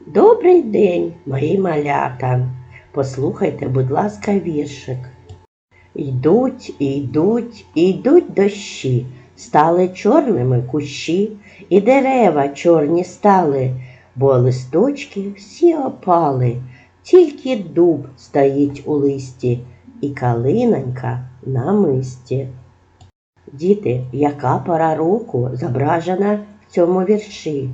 Добрий день, мої малята. Послухайте, будь ласка, віршик. Йдуть, йдуть, йдуть дощі, стали чорними кущі, і дерева чорні стали, бо листочки всі опали, тільки дуб стоїть у листі, і калинонька на мисті. Діти, яка пора року зображена в цьому вірші?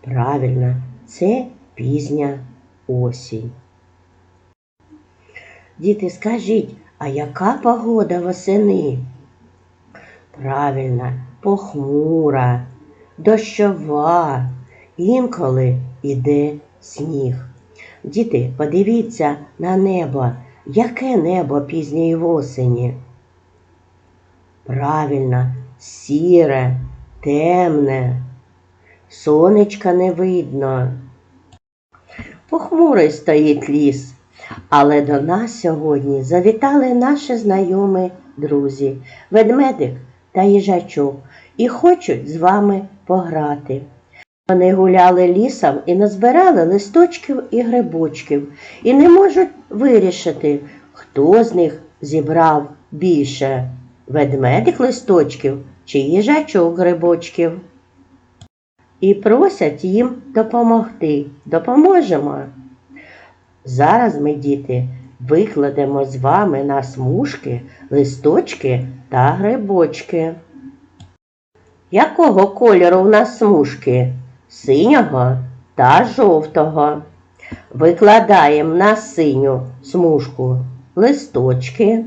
Правильно, це пізня осінь. Діти, скажіть, а яка погода восени? Правильно, похмура, дощова, інколи іде сніг. Діти, подивіться на небо. Яке небо пізньої осені? Правильно, сіре, темне, сонечка не видно. Похмурий стоїть ліс, але до нас сьогодні завітали наші знайомі друзі, ведмедик та їжачок, і хочуть з вами пограти. Вони гуляли лісом і назбирали листочків і грибочків, і не можуть вирішити, хто з них зібрав більше ведмедик листочків чи їжачок грибочків. І просять їм допомогти. Допоможемо. Зараз ми, діти, викладемо з вами на смужки листочки та грибочки. Якого кольору в нас смужки? Синього та жовтого. Викладаємо на синю смужку листочки.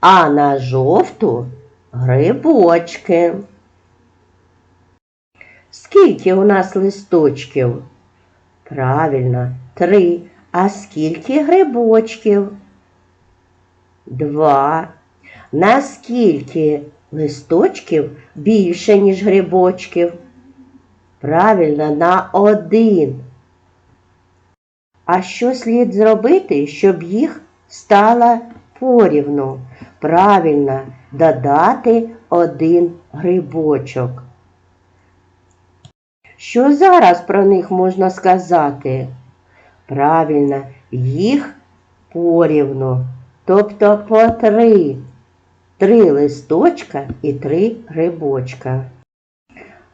А на жовту грибочки. Скільки у нас листочків? Правильно, три. А скільки грибочків? Два. Наскільки листочків більше, ніж грибочків? Правильно, на один. А що слід зробити, щоб їх стало порівну? Правильно, додати один грибочок. Що зараз про них можна сказати? Правильно, їх порівну, тобто по три. Три листочка і три грибочка.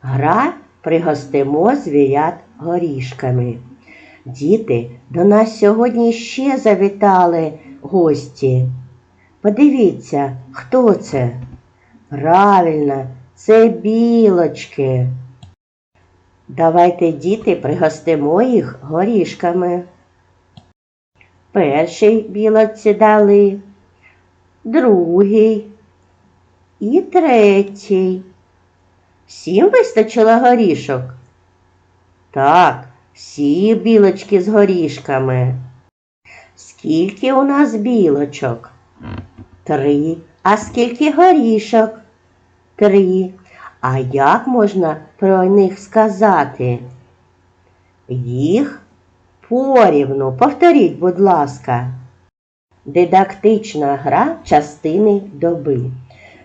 Гра пригостимо звірят горішками. Діти, до нас сьогодні ще завітали гості. Подивіться, хто це? Правильно, це білочки. Давайте, діти, пригостимо їх горішками. Перший білоці дали, другий і третій. Всім вистачило горішок? Так, всі білочки з горішками. Скільки у нас білочок? Три. А скільки горішок? Три. А як можна про них сказати? Їх порівну. Повторіть, будь ласка. Дидактична гра частини доби.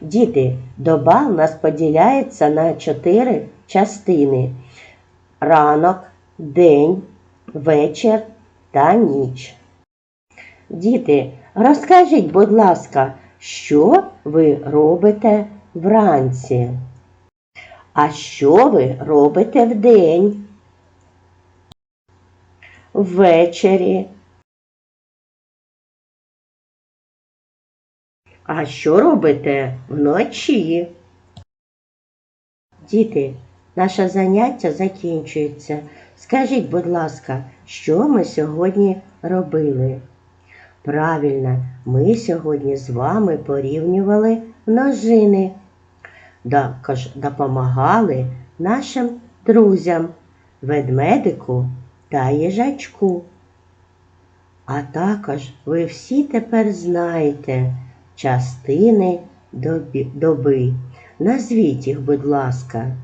Діти, доба у нас поділяється на чотири частини: ранок, день, вечір та ніч. Діти, розкажіть, будь ласка, що ви робите вранці? А що ви робите вдень? Ввечері. А що робите вночі? Діти, наше заняття закінчується. Скажіть, будь ласка, що ми сьогодні робили? Правильно, ми сьогодні з вами порівнювали множини, також допомагали нашим друзям, ведмедику та їжачку. А також ви всі тепер знаєте частини доби. Назвіть їх, будь ласка.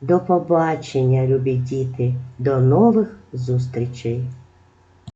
До побачення, любі діти, до нових зустрічей!